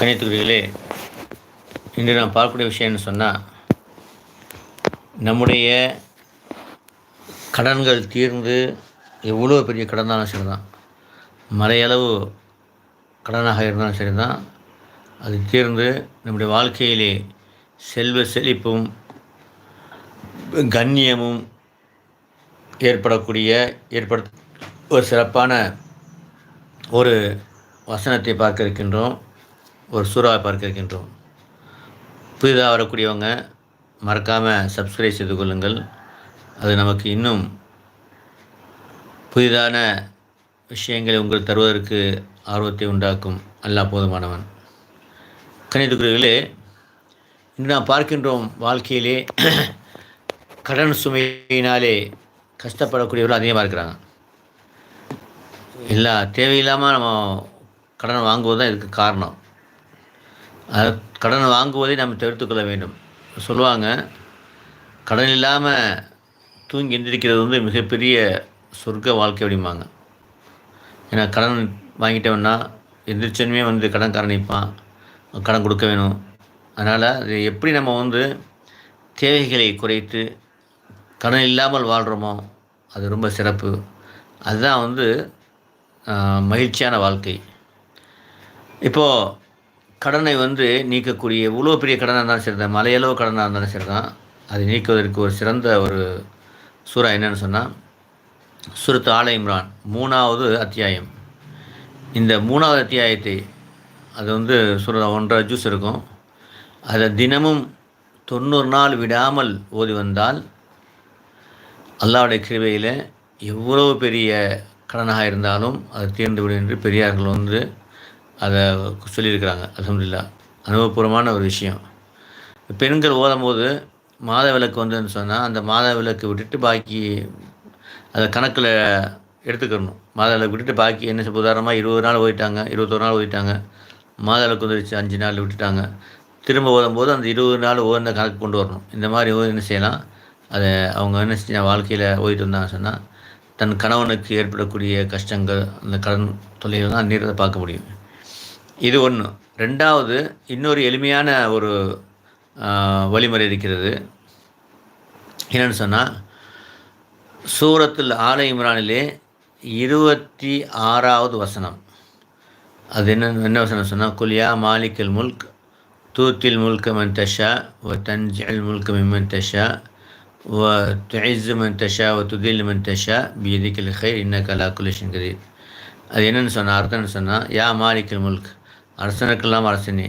கணித்துக்குரியர்களே இன்று நாம் பார்க்கக்கூடிய விஷயம்னு சொன்னால் நம்முடைய கடன்கள் தீர்ந்து எவ்வளோ பெரிய கடனாலும் சரி தான் மலையளவு கடனாக இருந்தாலும் சரி தான் அது தீர்ந்து நம்முடைய வாழ்க்கையிலே செல்வ செழிப்பும் கண்ணியமும் ஏற்படக்கூடிய ஏற்பட ஒரு சிறப்பான ஒரு வசனத்தை பார்க்க இருக்கின்றோம். ஒரு சூறாவை பார்க்க இருக்கின்றோம் புதிதாக வரக்கூடியவங்க மறக்காமல் சப்ஸ்கிரைப் செய்து கொள்ளுங்கள். அது நமக்கு இன்னும் புதிதான விஷயங்களை உங்களுக்கு தருவதற்கு ஆர்வத்தை உண்டாக்கும். அல்லாஹ் போதுமானவன். கணிதக்குரியர்களே இன்று நாம் பார்க்கின்றோம் வாழ்க்கையிலே கடன் சுமையினாலே கஷ்டப்படக்கூடியவர்கள் அதிகமாக இருக்கிறாங்க. எல்லா தேவையில்லாமல் நம்ம கடன் வாங்குவது தான் இதுக்கு காரணம். கடன் வாங்குவதை நம்ம தவிர்த்துக்கொள்ள வேண்டும். சொல்லுவாங்க கடன் இல்லாமல் தூங்கி எந்திரிக்கிறது வந்து மிகப்பெரிய சொர்க்க வாழ்க்கை அப்படிம்பாங்க. ஏன்னா கடன் வாங்கிட்டோம்னா எந்திரிச்சனுமே வந்து கடன் காரணிப்பான் கடன் கொடுக்க வேணும். அதனால் அது எப்படி நம்ம வந்து தேவைகளை குறைத்து கடன் இல்லாமல் வாழ்கிறோமோ அது ரொம்ப சிறப்பு. அதுதான் வந்து மகிழ்ச்சியான வாழ்க்கை. இப்போது கடனை வந்து நீக்கக்கூடிய இவ்வளோ பெரிய கடனாக இருந்தாலும் சரிதான் மலையளவு கடனாக இருந்தாலும் சரி தான் அதை நீக்குவதற்கு ஒரு சிறந்த ஒரு சூறா என்னன்னு சொன்னால் சுருத்து ஆல இம்ரான் மூணாவது அத்தியாயம். இந்த மூணாவது அத்தியாயத்தை அது வந்து சுர ஒன்றரை ஜூஸ் இருக்கும். அதை தினமும் தொண்ணூறு நாள் விடாமல் ஓதி வந்தால் அல்லாவுடைய கிருவையில் எவ்வளவு பெரிய கடனாக இருந்தாலும் அது தீர்ந்துவிடும் என்று பெரியார்கள் வந்து அதை சொல்லியிருக்கிறாங்க. அலமதுல்லா அனுபவபூர்வமான ஒரு விஷயம். பெண்கள் ஓதும்போது மாத விளக்கு வந்துன்னு சொன்னால் அந்த மாத விளக்கு விட்டுட்டு பாக்கி அதை கணக்கில் எடுத்துக்கணும். மாத விளக்கு விட்டுட்டு பாக்கி என்ன உதாரணமாக இருபது நாள் ஓதிட்டாங்க இருபத்தொரு நாள் ஓதிட்டாங்க. மாத விளக்கு வந்துருச்சு அஞ்சு நாள் விட்டுட்டாங்க. திரும்ப ஓதும்போது அந்த இருபது நாள் ஓதுன கணக்கு கொண்டு வரணும். இந்த மாதிரி ஓதி என்ன செய்யலாம்? அதை அவங்க என்ன செஞ்ச வாழ்க்கையில் ஓதிட்டு வந்தாங்க சொன்னால் தன் கணவனுக்கு ஏற்படக்கூடிய கஷ்டங்கள் அந்த கடன் தொல்லைகள்லாம் அந்நீரத்தை பார்க்க முடியும். இது ஒன்று ரெண்டாவது இன்னொரு எளிமையான ஒரு வழிமுறை இருக்கிறது. என்னென்னு சொன்னால் சூரத்தில் ஆலை இம்ரானிலே இருபத்தி ஆறாவது வசனம். அது என்ன என்ன வசனம் சொன்னால் குல்யா மாலிக்கல் முல்க் தூத்தில் முல்க மன் தஷா வ தன்ஜில் முல்க மிம்மன் தஷா வ துஇஸ் மன் தஷா வ துதில் மன் தஷா பீதிக்கல் ஹைர் இன்ன கலா குலிஷன் கதீர். அது என்னென்னு சொன்னால் அர்த்தம்னு சொன்னால் யா மாலிக்கல் முல்க் அரசனுக்கெல்லாம் அரசனே.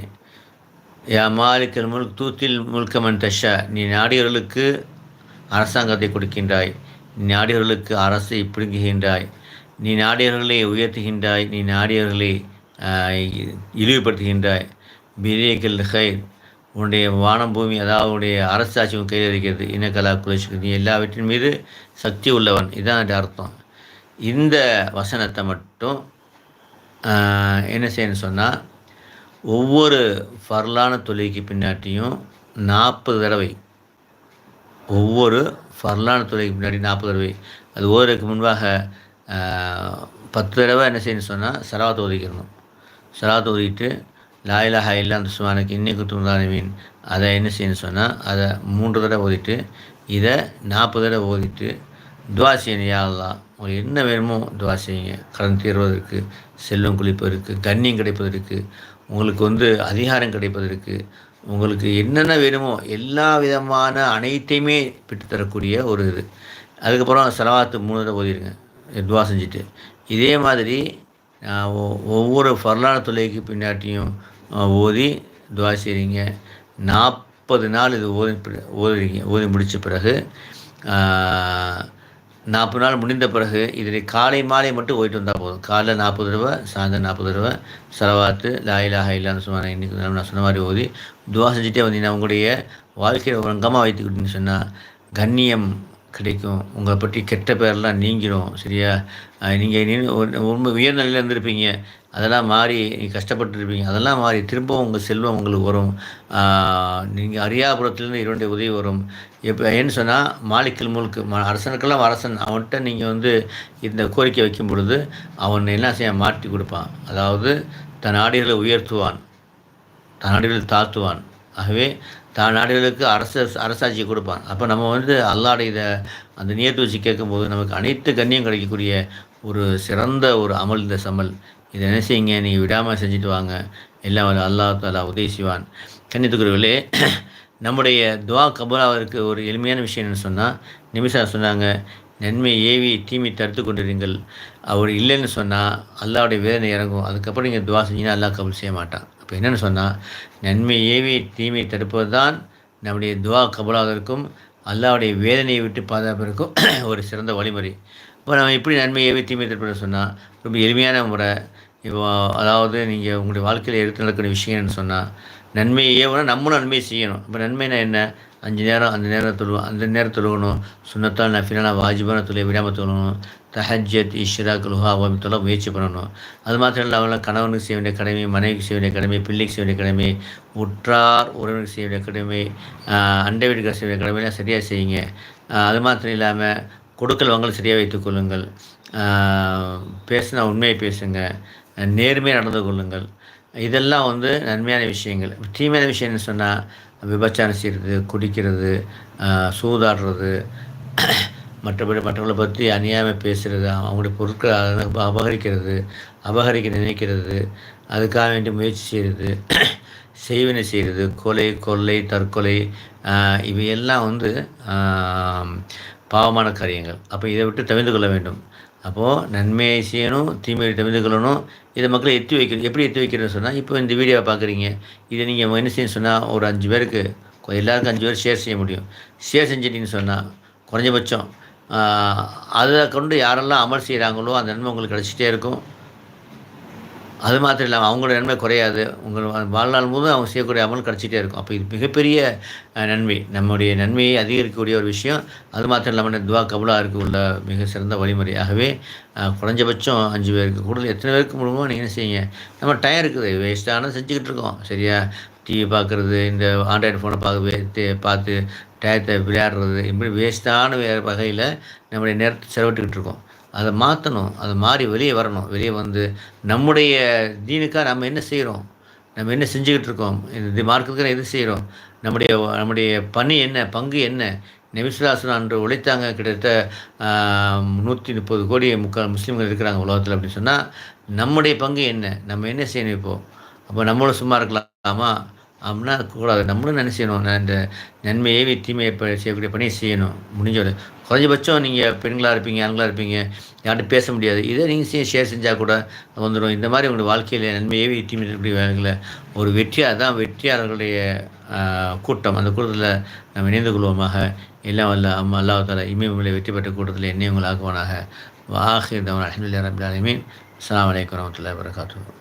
யா மாலிக்கல் முல்க் தூத்தில் முல்கமன் தஷா நீ நாடியவர்களுக்கு அரசாங்கத்தை கொடுக்கின்றாய். நீ நாடியவர்களுக்கு அரசை பிடுங்குகின்றாய். நீ நாடியவர்களை உயர்த்துகின்றாய். நீ நாடியவர்களை இழிவுபடுத்துகின்றாய். பிரியக்கல் ஹைர் உன்னுடைய வானம் பூமி அதாவது உன்னுடைய அரசாட்சி உன் கையில் இருக்கிறது. இனக்கலா குலேஷ் நீ எல்லாவற்றின் மீது சக்தி உள்ளவன். இதுதான் அதோட அர்த்தம். இந்த வசனத்தை மட்டும் என்ன செய்யணும்னு சொன்னால் ஒவ்வொரு ஃபர்லான தொழுகைக்கு பின்னாட்டியும் நாற்பது தடவை ஒவ்வொரு ஃபர்லான தொழுகைக்கு பின்னாடி நாற்பது தடவை. அது ஓதுறதுக்கு முன்பாக பத்து தடவை என்ன செய்யணும் சொன்னால் சலாத் ஒதுக்கிடணும். சலாத் ஒதுக்கிட்டு லாயிலாக ஹாயிலா அந்த சுமானுக்கு இன்னைக்கு துந்தானவீன் அதை என்ன செய்யணும் சொன்னால் அதை மூன்று தடவை ஓதிட்டு இதை நாற்பது தடவை ஓதிட்டு துவா செய்யணும் யா உங்களுக்கு என்ன வேணுமோ துவா செய்யுங்க. கடன் தீர்வதற்கு செல்வம் குளிப்பதற்கு கண்ணியம் கிடைப்பதற்கு உங்களுக்கு வந்து அதிகாரம் கிடைப்பதற்கு உங்களுக்கு என்னென்ன வேணுமோ எல்லா விதமான அனைத்தையுமே பெற்றுத்தரக்கூடிய ஒரு இது. அதுக்கப்புறம் செலவாத்து மூணு தடவை ஓதிடுங்க. துவா செஞ்சுட்டு. இதே மாதிரி ஒவ்வொரு வரலாறு தொலைக்கு பின்னாட்டியும் ஓதி துவா செய்கிறீங்க நாற்பது நாள் இது ஓதி ஓதுறீங்க. ஓதி முடித்த பிறகு நாற்பது நாள் முடிந்த பிறகு இதில் காலை மாலை மட்டும் போயிட்டு வந்தால் போதும். காலைல நாற்பது தடவை சாயந்தரம் நாற்பது தடவை செலவாத்து லாயிலாக ஹைலான்னு சொன்ன இன்றைக்கி நான் சொன்ன மாதிரி ஓதி துவா செஞ்சுட்டே வந்தீங்கன்னா உங்களுடைய வாழ்க்கையை ஒழுங்கமாக வைத்துக்கிட்டீங்கன்னு சொன்னால் கண்ணியம் கிடைக்கும். உங்களை பற்றி கெட்ட பேரெல்லாம் நீங்கிரும் சரியா? நீங்கள் உண்மை உயர் நிலையில் இருந்திருப்பீங்க. அதெல்லாம் மாறி நீங்கள் கஷ்டப்பட்டுருப்பீங்க அதெல்லாம் மாறி திரும்பவும் உங்கள் செல்வம் உங்களுக்கு வரும். நீங்கள் அரியாபுரத்துலேருந்து இரண்டு உதவி வரும். எப்போ ஏன்னு சொன்னால் மாலிக்கல் முழுக்கு ம அரசனுக்கெல்லாம் அரசன். அவன்கிட்ட நீங்கள் வந்து இந்த கோரிக்கை வைக்கும் பொழுது அவன் என்ன செய்ய மாற்றி கொடுப்பான். அதாவது தன் ஆடிகளை உயர்த்துவான். தன் ஆடிகளை தாழ்த்துவான். ஆகவே தான் நாடுகளுக்கு அரச அரசாட்சியை கொடுப்பான். அப்போ நம்ம வந்து அல்லாடைய இதை அந்த நியத்து வச்சு கேட்கும்போது நமக்கு அனைத்து கண்ணியம் கிடைக்கக்கூடிய ஒரு சிறந்த ஒரு அமல் இந்த சமல். இதை என்ன செய்யுங்க? நீங்கள் விடாமல் செஞ்சுட்டு வாங்க. எல்லாம் வல்ல அல்லாஹ் தாலா உதவி செய்வான் கன்னித்துக்குரியவர்களே நம்முடைய துவா கபூலாவிற்கு ஒரு எளிமையான விஷயம் என்ன சொன்னால் நிமிஷா சொன்னாங்க நன்மை ஏவி தீமை தடுத்து கொண்டிருங்கள். அவர் இல்லைன்னு சொன்னால் அல்லாவுடைய வேதனை இறங்கும். அதுக்கப்புறம் நீங்கள் துவா செஞ்சீங்கன்னா அல்லா கபூல் செய்ய மாட்டான். அப்போ என்னென்னு சொன்னால் நன்மை ஏவி தீமை தடுப்பது தான் நம்முடைய துவா கபலாவதற்கும் அல்லாவுடைய வேதனையை விட்டு பாதுகாப்பிற்கும் ஒரு சிறந்த வழிமுறை. இப்போ நம்ம எப்படி நன்மை ஏவி தீமை தடுப்பதை சொன்னால் ரொம்ப எளிமையான முறை. இப்போ அதாவது நீங்கள் உங்களுடைய வாழ்க்கையில் எடுத்து நடக்கிற விஷயம்னு சொன்னால் நன்மையை ஏவணும் நம்மளும் நன்மையை செய்யணும். இப்போ நன்மைனா என்ன? அஞ்சு நேரம் அந்த நேரம் தொழுவோம் அந்த நேரம் தொழுகணும். சுண்ணத்தால் நஃபிலான வாஜிபான தொழிலை விடாமல் தொழணும் தஹஜத் இஷ்ரா குலுஹா ஓமித்தெல்லாம் முயற்சி பண்ணணும். அது மாத்திரம் இல்லாமல் கணவனுக்கு செய்ய வேண்டிய கடமை மனைவிக்கு செய்ய வேண்டிய கடமை பிள்ளைக்கு செய்ய வேண்டிய கடமை உற்றார் உறவினருக்கு செய்ய வேண்டிய கடமை அண்டை வீட்டுக்கு செய்ய வேண்டிய கடமைலாம் சரியாக செய்யுங்க. அது மாத்திரம் இல்லாமல் கொடுக்கல் வாங்கல் சரியாக வைத்துக்கொள்ளுங்கள் பேசினா உண்மையை பேசுங்க. நேர்மையாக நடந்து கொள்ளுங்கள். இதெல்லாம் வந்து நன்மையான விஷயங்கள். தீமையான விஷயம்னு சொன்னால் விபச்சாரம் செய்கிறது குடிக்கிறது சூதாடுறது மற்றபடி மற்றவங்களை பற்றி அநியாயமாக பேசுகிறது அவங்களுடைய பொருட்களை அபகரிக்கிறது அபகரிக்க நினைக்கிறது அதுக்காக வேண்டி முயற்சி செய்கிறது செய்வினை செய்கிறது கொலை கொள்ளை தற்கொலை இவையெல்லாம் வந்து பாவமான காரியங்கள். அப்போ இதை விட்டு தவிர்த்து கொள்ள வேண்டும். அப்போது நன்மையை செய்யணும் தீமையை தவிர்த்து கொள்ளணும். இதை மக்களை எத்தி வைக்கணும் எப்படி எத்தி வைக்கிறதுன்னு சொன்னால் இப்போ இந்த வீடியோவை பார்க்குறீங்க. இதை நீங்கள் என்ன செய்யணும் சொன்னால் ஒரு அஞ்சு பேருக்கு எல்லாருக்கும் அஞ்சு பேர் ஷேர் செய்ய முடியும். ஷேர் செஞ்சிட்டிங்கன்னு சொன்னால் குறைஞ்சபட்சம் அதை கொண்டு யாரெல்லாம் அமல் செய்கிறாங்களோ அந்த நன்மை உங்களுக்கு கிடச்சிட்டே இருக்கும். அது மாத்திரம் இல்லாமல் அவங்களோட நன்மை குறையாது. உங்கள் வாழ்நாள் முழுவதும் அவங்க செய்யக்கூடிய அமல் கிடச்சிட்டே இருக்கும். அப்போ இது மிகப்பெரிய நன்மை. நம்முடைய நன்மையை அதிகரிக்கக்கூடிய ஒரு விஷயம். அது மாத்திரம் இல்லாமல் துவா கபலாக உள்ள மிக சிறந்த வழிமுறையாகவே குறைஞ்சபட்சம் அஞ்சு பேருக்கு கூடுதல் எத்தனை பேருக்கு முடியுமோ நீங்கள் என்ன செய்யுங்க. நம்ம டைம் இருக்குது. வேஸ்ட்டான செஞ்சுக்கிட்டு இருக்கோம். சரியா? டிவி பார்க்குறது இந்த ஆண்ட்ராய்டு ஃபோனை பார்க்க பார்த்து டயத்தை விளையாடுறது இப்படி வேஸ்ட்டான வேறு வகையில் நம்முடைய நேரத்தை செலவிட்டுக்கிட்டு இருக்கோம். அதை மாற்றணும் அதை மாறி வெளியே வரணும். வெளியே வந்து நம்முடைய தீனுக்காக நம்ம என்ன செய்கிறோம் நம்ம என்ன செஞ்சுக்கிட்டு இருக்கோம்? இந்த மார்க்கத்துக்கு எது செய்கிறோம் நம்முடைய நம்முடைய பணி என்ன? பங்கு என்ன? நெபிசுலாசன் அன்று உழைத்தாங்க. கிட்டத்தட்ட நூற்றி முப்பது கோடி முக்கால் முஸ்லீம்கள் இருக்கிறாங்க உலகத்தில் அப்படின்னு சொன்னால் நம்முடைய பங்கு என்ன? நம்ம என்ன செய்யணும் இப்போது அப்போ நம்மளும் சும்மா இருக்கலாமா? அப்படின்னா கூடாது. நம்மளும் என்ன செய்யணும்? இந்த நன்மையை தீமையை செய்யக்கூடிய பணியை செய்யணும். முடிஞ்சது குறைஞ்சபட்சம் நீங்கள் பெண்களாக இருப்பீங்க ஆண்களாக இருப்பீங்க யார்கிட்ட பேச முடியாது. இதை நீங்கள் ஷேர் செஞ்சால் கூட வந்துடும். இந்த மாதிரி உங்களுடைய வாழ்க்கையில் நன்மையை தீமை இருக்கக்கூடிய வேலைகளை ஒரு வெற்றியாக தான் வெற்றியாளர்களுடைய கூட்டம். அந்த கூட்டத்தில் நம்ம இணைந்து கொள்வோமாக. எல்லாம் வல்ல அம்மா அல்லாஹால இமயமலை வெற்றி பெற்ற கூட்டத்தில் என்னையும் உங்கள் ஆக்குவானாக. வாஹிர் தவன் அஹமதுல்லா ரபுல்லாலுமீன் அஸ்லாம் வலைக்கம் வரமத்துல வரகாத்து